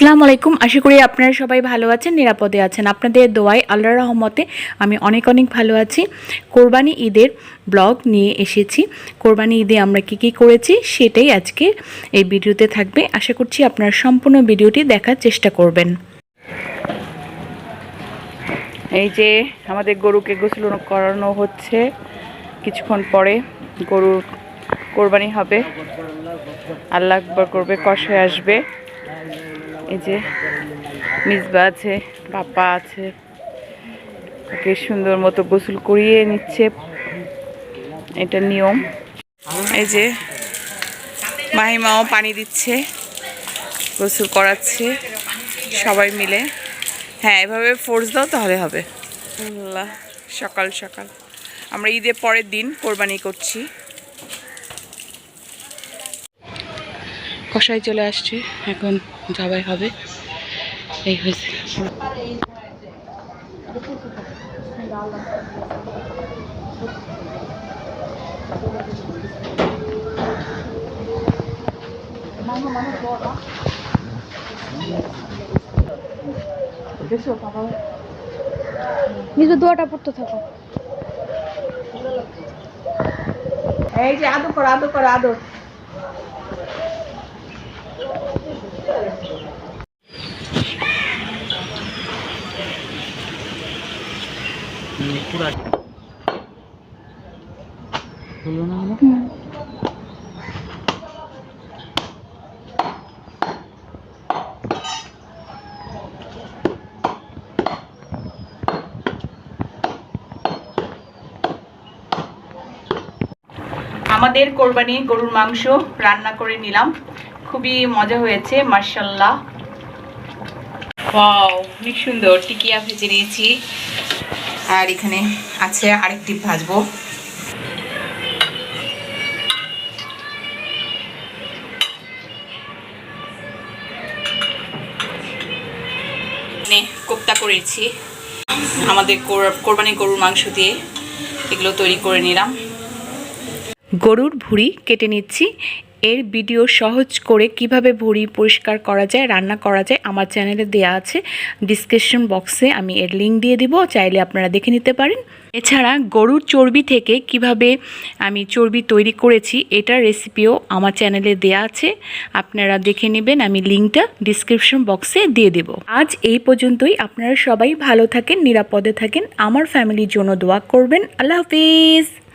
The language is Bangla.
আসসালামু আলাইকুম। আশা করি আপনারা সবাই ভালো আছেন, নিরাপদে আছেন। আপনাদের দোয়াই আল্লাহর রহমতে আমি অনেক অনেক ভালো আছি। কোরবানি ঈদের ব্লগ নিয়ে এসেছি। কোরবানি ঈদে আমরা কি কি করেছি সেটাই আজকে এই ভিডিওতে থাকবে। আশা করছি আপনারা সম্পূর্ণ ভিডিওটি দেখার চেষ্টা করবেন। এই যে আমাদের গরুকে গোসল করানো হচ্ছে। কিছুক্ষণ পরে গরুর কোরবানি হবে। আল্লাহ আকবর করবে কষায় আসবে। এই যে মিসবা আছে পাপা আছে, ওকে সুন্দর মতো গোসল করিয়ে নিচ্ছে। এটা নিয়ম। এই যে মাহিমাও পানি দিচ্ছে, গোসল করাচ্ছে সবাই মিলে। হ্যাঁ এভাবে ফোর্স দাও তাহলে হবে। আল্লাহ, সকাল সকাল। আমরা ঈদের পরের দিন কোরবানি করছি। কষাই চলে আসছে এখন জবাই হবে। এই হয়েছে। নিজে দোয়াটা পড়তে থাকো। এই যে আদর করো আদর করো আমাদের কোরবানি গরুর মাংস রান্না করে নিলাম। খুবই মজা হয়েছে মার্শাল্লাহ অনেক সুন্দর, টিকিয়া ভেজে নিয়েছি। আর এখানে আছে আরেকটি ভাজবো। কোপ্তা করেছি। আমাদের কোর- কোরবানি গরুর মাংস দিয়ে এগুলো তৈরি করে নিলাম। গরুর ভুঁড়ি কেটে নিচ্ছি। এর ভিডিও সহজ করে কীভাবে ভুঁড়ি পরিষ্কার করা যায়, রান্না করা যায়, আমার চ্যানেলে দেয়া আছে। ডিসক্রিপশন বক্সে আমি এর লিঙ্ক দিয়ে দিব, চাইলে আপনারা দেখে নিতে পারেন। এছাড়া গরুর চর্বি থেকে কীভাবে আমি চর্বি তৈরি করেছি, এটার রেসিপিও আমার চ্যানেলে দেয়া আছে। আপনারা দেখে নেবেন, আমি লিঙ্কটা ডিসক্রিপশন বক্সে দিয়ে দেব। আজ এই পর্যন্তই, আপনারা সবাই ভালো থাকেন, নিরাপদে থাকেন, আমার ফ্যামিলির জন্য দোয়া করবেন। আল্লাহ হাফিজ!